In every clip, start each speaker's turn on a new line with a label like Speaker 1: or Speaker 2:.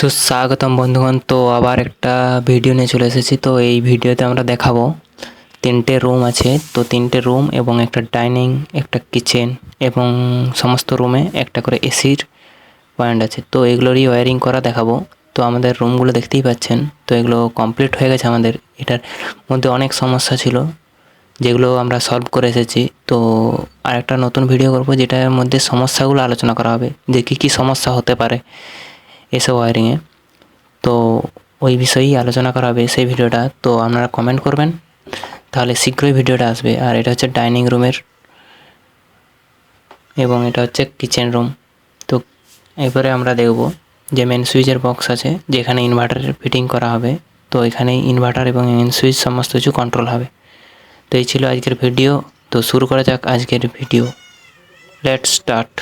Speaker 1: সুস্বাগতম বন্ধুগণ। তো আবার একটা ভিডিও নিয়ে চলে এসেছি। তো এই ভিডিওতে আমরা দেখাবো তিনটে রুম আছে। তো তিনটে রুম এবং একটা ডাইনিং, একটা কিচেন এবং সমস্ত রুমে একটা করে এসির পয়েন্ট আছে। তো এগুলোরই ওয়ারিং করা দেখাবো। তো আমাদের রুমগুলো দেখতেই পাচ্ছেন। তো এগুলো কমপ্লিট হয়ে গেছে আমাদের। এটার মধ্যে অনেক সমস্যা ছিল যেগুলো আমরা সলভ করে এসেছি। তো আরেকটা নতুন ভিডিও করব যেটার মধ্যে সমস্যাগুলো আলোচনা করা হবে যে কী কী সমস্যা হতে পারে। এসব ওয়ারিংয়ে। তো ওই বিষয়েই আলোচনা করা হবে সেই ভিডিওটা। তো আপনারা কমেন্ট করবেন। তাহলে শীঘ্রই ভিডিওটা আসবে। আর এটা হচ্ছে ডাইনিং রুমের এবং এটা হচ্ছে কিচেন রুম তো এরপরে আমরা দেখব যে মেন সুইচের বক্স আছে, যেখানে ইনভার্টারের ফিটিং করা হবে। তো এখানে ইনভার্টার এবং মেন সুইচ সমস্ত কিছু কন্ট্রোল হবে। তো এই ছিল আজকের ভিডিও তো শুরু করা যাক আজকের ভিডিও লেট স্টার্ট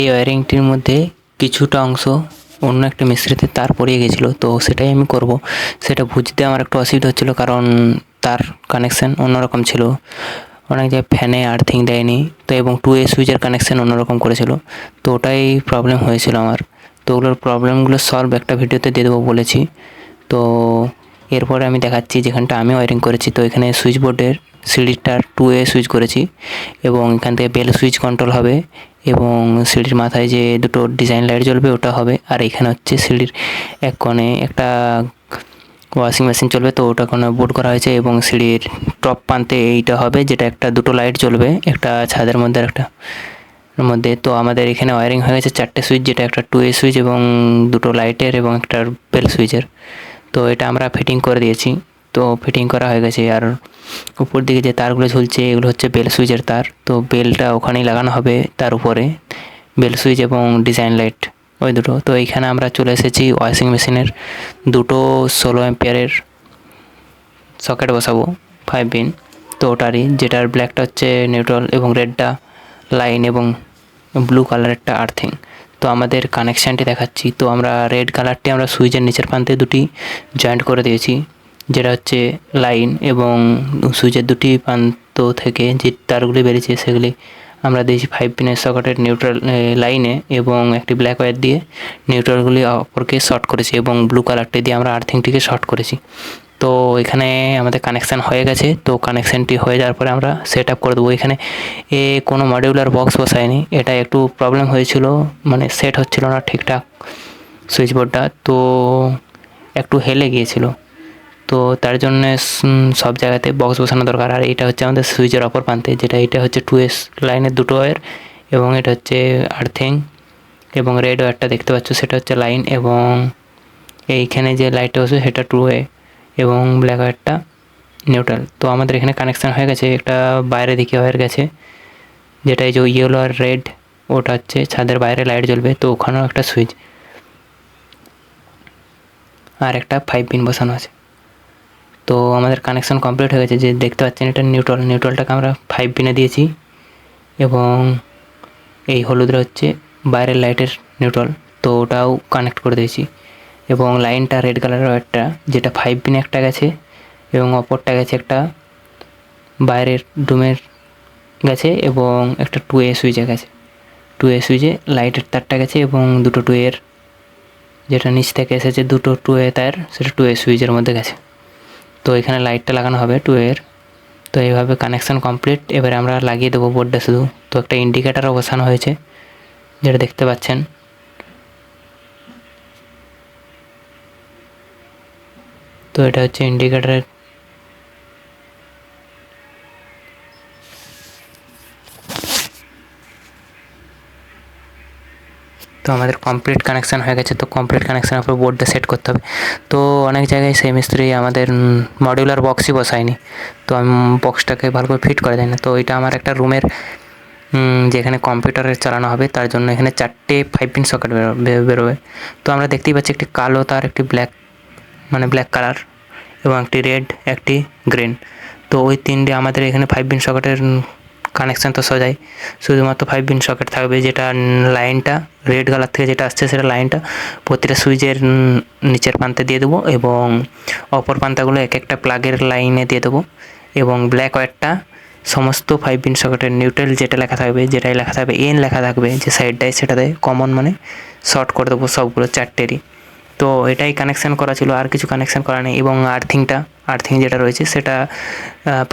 Speaker 1: এই ওয়ারিংটির মধ্যে কিছুটা অংশ অন্য একটা মিস্ত্রিতে তার পড়িয়ে গেছিল তো সেটাই আমি করব। সেটা বুঝতে আমার একটু অসুবিধা হচ্ছিল কারণ তার কানেকশান অন্যরকম ছিল। অনেক জায়গায় ফ্যানে আর্থিং দেয়নি, তো এবং টু এ সুইচের কানেকশান অন্যরকম করেছিল, তো ওটাই প্রবলেম হয়েছিল আমার। তো ওগুলোর প্রবলেমগুলো সলভ একটা ভিডিওতে দিয়ে দেবো বলেছি। তো এরপরে আমি দেখাচ্ছি যেখানটা আমি ওয়ারিং করেছি। তো এখানে সুইচ বোর্ডের সিঁড়িটার টু এ সুইচ করেছি এবং এখান থেকে বেল সুইচ কন্ট্রোল হবে এবং সিঁড়ির মাথায় যে দুটো ডিজাইন লাইট জ্বলবে ওটা হবে। আর এখানে হচ্ছে সিঁড়ির এক কোণে একটা ওয়াশিং মেশিন চলবে, তো ওটা কোনো বোর্ড করা হয়েছে এবং সিঁড়ির টপ প্রান্তে এইটা হবে যেটা একটা দুটো লাইট জ্বলবে, একটা ছাদের মধ্যে একটা মধ্যে। তো আমাদের এখানে ওয়ারিং হয়ে গেছে চারটে সুইচ যেটা একটা টু এ সুইচ এবং দুটো লাইটের এবং একটা বেল সুইচের তো এটা আমরা ফিটিং করে দিয়েছি। তো ফিটিং করা হয়ে গেছে আর উপর দিকে যে তারগুলো ঝুলছে, এগুলো হচ্ছে বেল সুইচের তার। তো বেলটা ওখানেই লাগানো হবে তার উপরে। বেল সুইচ এবং ডিজাইন লাইট ওই দুটো। তো এইখানে আমরা চলে এসেছি ওয়াশিং মেশিনের দুটো ষোলো অ্যাম্পিয়ারের সকেট বসাবো ফাইভ পিন তো ওটারই, যেটার ব্ল্যাকটা হচ্ছে নিউট্রাল এবং রেডটা লাইন এবং ব্লু কালারেরটা আর্থিং তো আমাদের কানেকশানটি দেখাচ্ছি। তো আমরা রেড কালারটি আমরা সুইচের নিচের প্রান্তে দুটি জয়েন্ট করে দিয়েছি, যেটা হচ্ছে লাইন এবং সুইচের দুটি প্রান্ত থেকে যে তারগুলি বেরিয়েছে সেগুলি আমরা দিয়েছি ফাইভ পিনের সকেটের নিউট্রাল লাইনে এবং একটি ব্ল্যাক ওয়্যার দিয়ে নিউট্রালগুলি অপরকে শর্ট করেছি এবং ব্লু কালারটি দিয়ে আমরা আর্থিংটিকে শর্ট করেছি। তো এখানে আমাদের কানেকশান হয়ে গেছে। তো কানেকশানটি হয়ে যাওয়ার পরে আমরা সেট আপ করে দেবো। এখানে এ কোনো মডিউলার বক্স বসায়নি। এটা একটু প্রবলেম হয়েছিল মানে সেট হচ্ছিল না ঠিকঠাক সুইচ বোর্ডটা তো একটু হেলে গিয়েছিল। তো তার জন্য সব জায়গাতে বক্স বসানো দরকার। আর এটা হচ্ছে আমাদের সুইচের অপর প্রান্তে। যেটা এটা হচ্ছে টু এস লাইনের দুটো ওয়্যার এবং এটা হচ্ছে আর্থিং এবং রেড ওয়্যারটা দেখতে পাচ্ছ। সেটা হচ্ছে লাইন এবং এইখানে যে লাইটটা হচ্ছে সেটা টু ওয়ে এবং ব্ল্যাক ওয়্যারটা নিউট্রাল তো আমাদের এখানে কানেকশান হয়ে গেছে, একটা বাইরে দিকে হয়ে গেছে, যেটা এই যে ইয়েলো আর রেড ওটা হচ্ছে ছাদের বাইরে লাইট জ্বলবে, তো ওখানেও একটা সুইচ আর একটা ফাইভ পিন বসানো আছে। তো আমাদের কানেকশান কমপ্লিট হয়ে গেছে, যে দেখতে পাচ্ছেন এটা নিউট্রাল নিউট্রালটাকে আমরা ফাইভ পিনে দিয়েছি, এবং এই হলুদটা হচ্ছে বাইরের লাইটের নিউট্রাল তো ওটাও কানেক্ট করে দিয়েছি। এবং লাইনটা রেড কালারের একটা, যেটা ফাইভ পিনে একটা গেছে এবং অপরটা গেছে একটা বাইরের রুমের গেছে এবং একটা টু এ সুইচে গেছে টু এ সুইচে লাইটের তারটা গেছে এবং দুটো টু এর যেটা নিচ থেকে এসেছে দুটো টু এ তার, সেটা টু এ সুইচের মধ্যে গেছে। তো এখানে লাইটটা লাগানো হবে টু এর। তো এইভাবে কানেকশান কমপ্লিট এবারে আমরা লাগিয়ে দেবো বোর্ডটা শুধু। তো একটা ইন্ডিকেটারও বসানো হয়েছে, যেটা দেখতে পাচ্ছেন। তো এটা হচ্ছে ইন্ডিকেটারের তো আমাদের কমপ্লিট কানেকশান হয়ে গেছে, তো কমপ্লিট কানেকশানের উপর বোর্ডটা সেট করতে হবে। তো অনেক জায়গায় সেই মিস্ত্রি আমাদের মডিউলার বক্সই বসায়নি। তো আমি বক্সটাকে ভালো করে ফিট করে দেয় না তো এটা আমার একটা রুমের যেখানে কম্পিউটারের চালানো হবে, তার জন্য এখানে চারটে ফাইভ পিন সকেট বেরোবে। তো আমরা দেখতেই পাচ্ছি একটি কালো তার, একটি ব্ল্যাক মানে ব্ল্যাক কালার এবং একটি রেড একটি গ্রিন তো ওই তিনটে আমাদের এখানে ফাইভ পিন সকেটের কানেকশান তো সোজাই। শুধুমাত্র ফাইভ পিন সকেট থাকবে যেটা লাইনটা রেড কালার থেকে যেটা আসছে সেটা লাইনটা প্রতিটা সুইচের নিচের প্রান্তে দিয়ে দেবো এবং অপর প্রান্তাগুলো এক একটা প্লাগের লাইনে দিয়ে দেবো এবং ব্ল্যাক ওয়্যারটা সমস্ত ফাইভ পিন সকেটের নিউট্রাল যেটা লেখা থাকবে, যেটাই লেখা থাকবে এন লেখা থাকবে, যে সাইডটায় সেটাতে কমন মানে শর্ট করে দেবো সবগুলো চারটেরই। তো এটাই কানেকশান করা ছিল, আর কিছু কানেকশান করা নেই। এবং আর্থিংটা আর্থিং যেটা রয়েছে, সেটা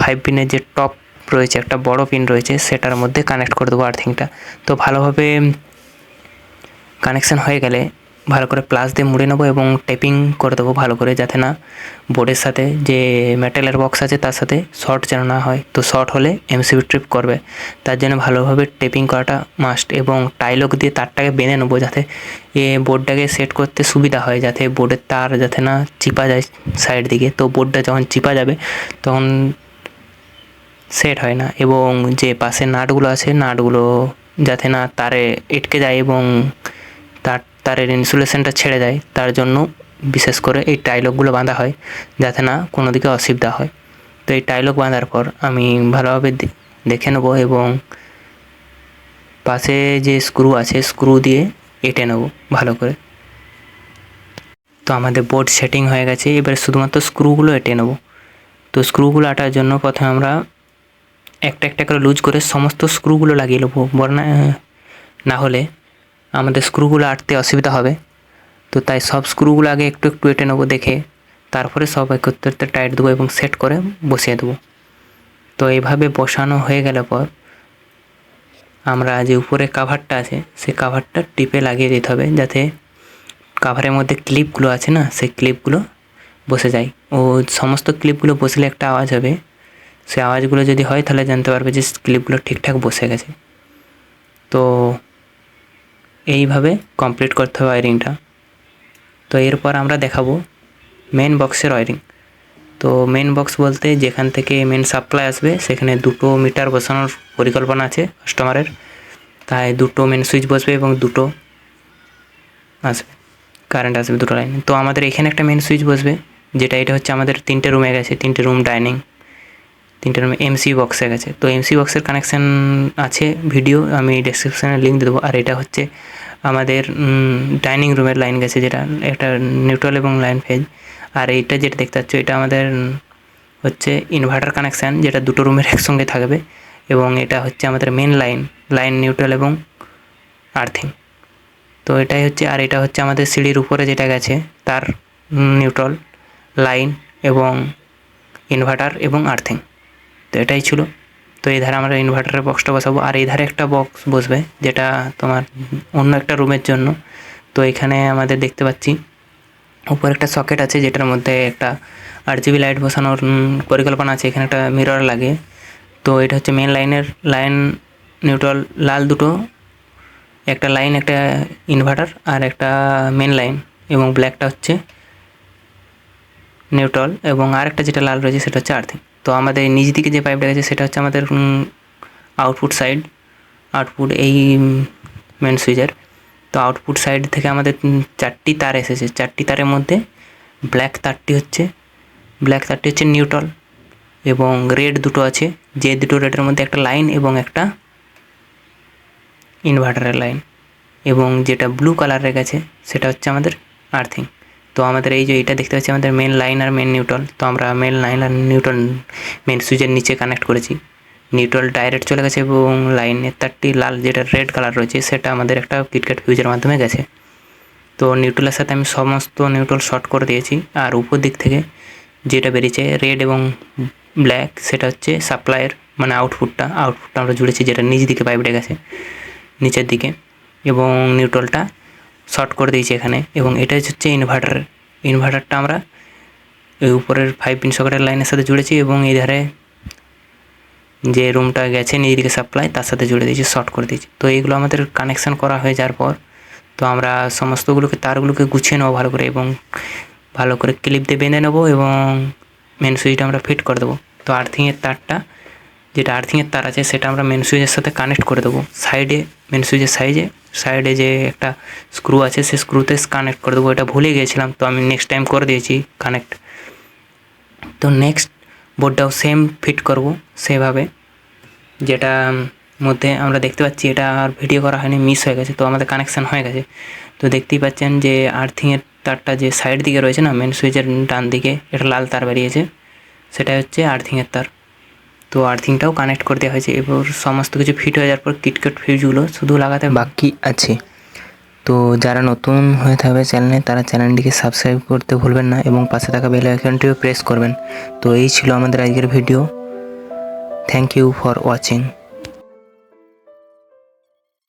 Speaker 1: ফাইভ পিনের যে টপ রয়েছে, একটা বড় পিন রয়েছে, সেটার মধ্যে কানেক্ট করে দেবো আর্থিংটা তো ভালোভাবে কানেকশান হয়ে গেলে ভালো করে প্লাস দিয়ে মুড়ে নেব এবং টেপিং করে দেবো ভালো করে যাতে না বোর্ডের সাথে যে মেটালের বক্স আছে তার সাথে শর্ট যেন না হয়। তো শর্ট হলে এমসিবি ট্রিপ করবে। তার জন্য ভালোভাবে টেপিং করাটা মাস্ট এবং টাইলক দিয়ে তারটাকে বেঁধে নেব যাতে এ বোর্ডটাকে সেট করতে সুবিধা হয়, যাতে বোর্ডের তার যাতে না চিপা যায় সাইড দিকে। তো বোর্ডটা যখন চিপা যাবে, তখন সেট হয় না এবং যে পাশে নাটগুলো আছে, নাটগুলো যাতে না তারে এটকে যায় এবং তারের ইনসুলেশনটা ছেড়ে দেয়। তার জন্য বিশেষ করে এই টাইলকগুলো বাঁধা হয়, যাতে না কোনো দিকে অসুবিধা হয়। তো এই টাইলক বাঁধার পর আমি ভালোভাবে দেখে নেব এবং পাশে যে স্ক্রু আছে স্ক্রু দিয়ে এঁটে নেব ভালো করে। তো আমাদের বোর্ড সেটিং হয়ে গেছে, এবার শুধুমাত্র স্ক্রুগুলো এঁটে নেব। তো স্ক্রুগুলো আটার জন্য প্রথমে আমরা একটা একটা করে লুজ করে সমস্ত স্ক্রুগুলো লাগিয়ে নেব না হলে আমাদের স্ক্রুগুলো আটতে অসুবিধা হবে। তো তাই সব স্ক্রুগুলো আগে একটু একটু এঁটে নেব দেখে, তারপরে সব একত্রিত টাইট দেবো এবং সেট করে বসিয়ে দেবো। তো এইভাবে বসানো হয়ে গেলে পর আমরা যে উপরে কাভারটা আছে, সেই কাভারটা টিপে লাগিয়ে দিতে হবে যাতে কাভারের মধ্যে ক্লিপগুলো আছে না, সেই ক্লিপগুলো বসে যায়। ও সমস্ত ক্লিপগুলো বসলে একটা আওয়াজ হবে। সেই আওয়াজগুলো যদি হয় তাহলে জানতে পারবে যে ক্লিপগুলো ঠিকঠাক বসে গেছে। তো এইভাবে কমপ্লিট করতে হবে ওয়ারিংটা তো এরপর আমরা দেখাবো মেন বক্সের ওয়ারিং তো মেন বক্স বলতে যেখান থেকে মেন সাপ্লাই আসবে, সেখানে দুটো মিটার বসানোর পরিকল্পনা আছে কাস্টমারের তাই দুটো মেন সুইচ বসবে এবং দুটো আসবে কারেন্ট আসবে দুটো লাইন তো আমাদের এখানে একটা মেন সুইচ বসবে, যেটা এটা হচ্ছে আমাদের তিনটে রুমে গেছে, তিনটে রুম ডাইনিং তিনটে রুমে এমসি বক্সে গেছে। তো এমসি বক্সের কানেকশান আছে ভিডিও আমি ডেসক্রিপশানে লিঙ্ক দেবো। আর এটা হচ্ছে আমাদের ডাইনিং রুমের লাইন গেছে, যেটা একটা নিউট্রাল এবং লাইন ফেজ আর এইটা যেটা দেখতে পাচ্ছ, এটা আমাদের, হচ্ছে ইনভার্টার কানেকশান যেটা দুটো রুমের একসঙ্গে থাকবে। এবং এটা হচ্ছে আমাদের মেন লাইন লাইন নিউট্রাল এবং আর্থিং তো এটাই হচ্ছে, আর এটা হচ্ছে আমাদের সিঁড়ির উপরে যেটা গেছে, তার নিউট্রাল লাইন এবং ইনভার্টার এবং আর্থিং তো এটাই ছিল। তো এই ধারে আমরা ইনভার্টারের বক্সটা বসাবো। আর এই ধারে একটা বক্স বসবে, যেটা তোমার অন্য একটা রুমের জন্য। তো এখানে আমাদের দেখতে পাচ্ছি, উপর একটা সকেট আছে, যেটার মধ্যে একটা আট জিবি লাইট বসানোর পরিকল্পনা আছে। এখানে একটা মিরর লাগে। তো এটা হচ্ছে মেন লাইনের লাইন নিউট্রাল লাল দুটো, একটা লাইন একটা ইনভার্টার আর একটা মেন লাইন এবং ব্ল্যাকটা হচ্ছে নিউট্রাল এবং আরেকটা যেটা লাল রয়েছে, সেটা হচ্ছে আর্থিং তো আমাদের নিচ দিকে যে পাইপটা গেছে সেটা হচ্ছে আমাদের আউটপুট সাইড আউটপুট এই মেন সুইচের তো আউটপুট সাইড থেকে আমাদের চারটি তার এসেছে। চারটি তারের মধ্যে ব্ল্যাক তারটি হচ্ছে ব্ল্যাক তারটি হচ্ছে নিউট্রাল এবং রেড দুটো আছে। যে দুটো রেডের মধ্যে একটা লাইন এবং একটা ইনভার্টারের লাইন এবং যেটা ব্লু কালারের গেছে সেটা হচ্ছে আমাদের আর্থিং তো আমাদের এই যে এটা দেখতে পাচ্ছি, আমাদের মেন লাইন আর মেন নিউট্রাল তো আমরা মেন লাইন আর নিউট্রাল মেন সুইচের নিচে কানেক্ট করেছি। নিউট্রাল ডাইরেক্ট চলে গেছে এবং লাইনের তারটি লাল, যেটা রেড কালার রয়েছে, সেটা আমাদের একটা কিটক্যাট ফিউজের মাধ্যমে গেছে। তো নিউট্রালের সাথে আমি সমস্ত নিউট্রাল শর্ট করে দিয়েছি। আর উপর দিক থেকে যেটা বেরিয়েছে রেড এবং ব্ল্যাক সেটা হচ্ছে সাপ্লাইয়ের মানে আউটপুটটা আউটপুটটা আমরা জুড়েছি, যেটা নিচ দিকে পাইপটা গেছে, নিচের দিকে। এবং নিউট্রালটা শর্ট করে দিয়েছি এখানে, এবং এটাই হচ্ছে ইনভার্টার ইনভার্টারটা আমরা এই উপরের ফাইভ পিন সকেটের লাইনের সাথে জুড়েছি এবং এই ধারে যে রুমটা গেছে নিজেদিকে সাপ্লাই তার সাথে জুড়ে দিয়েছি শর্ট করে দিয়েছি। তো এইগুলো আমাদের কানেকশান করা হয়ে যাওয়ার পর, তো আমরা সমস্তগুলোকে, তারগুলোকে গুছিয়ে নেব ভালো করে, এবং ভালো করে ক্লিপ দিয়ে বেঁধে নেব এবং মেন সুইচটা আমরা ফিট করে দেবো। তো আর্থিংয়ের তারটা যেটা আর্থিংয়ের তার আছে, সেটা আমরা মেন সুইচের সাথে কানেক্ট করে দেবো। সাইডে মেন সুইচের সাইজে সাইডে যে একটা স্ক্রু আছে সেই স্ক্রুতে কানেক্ট করে দেবো। এটা ভুলে গিয়েছিলাম, তো আমি নেক্সট টাইম করে দিয়েছি কানেক্ট তো নেক্সট বোর্ডটাও সেম ফিট করব, সেভাবে। যেটা মধ্যে আমরা দেখতে পাচ্ছি, এটা আর ভিডিও করা হয়নি মিস হয়ে গেছে, তো আমাদের কানেকশান হয়ে গেছে। তো দেখতেই পাচ্ছেন যে আর্থিংয়ের তারটা যে সাইড দিকে রয়েছে না মেন সুইচের ডান দিকে, এটা লাল তার বেরিয়েছে। সেটা হচ্ছে আর্থিংয়ের তার। তো আর্থিংটাও কানেক্ট করে দেওয়া হয়েছে। এবার সমস্ত কিছু ফিট হয়ে যাওয়ার পর কিটকেট ফিউজগুলো শুধু লাগাতে বাকি আছে। তো যারা নতুন হয়ে থাকবে চ্যানেলে তারা চ্যানেলটিকে সাবস্ক্রাইব করতে ভুলবেন না এবং পাশে থাকা বেল আইকনটিও প্রেস করবেন। তো এই ছিল আমাদের আজকের video thank you for watching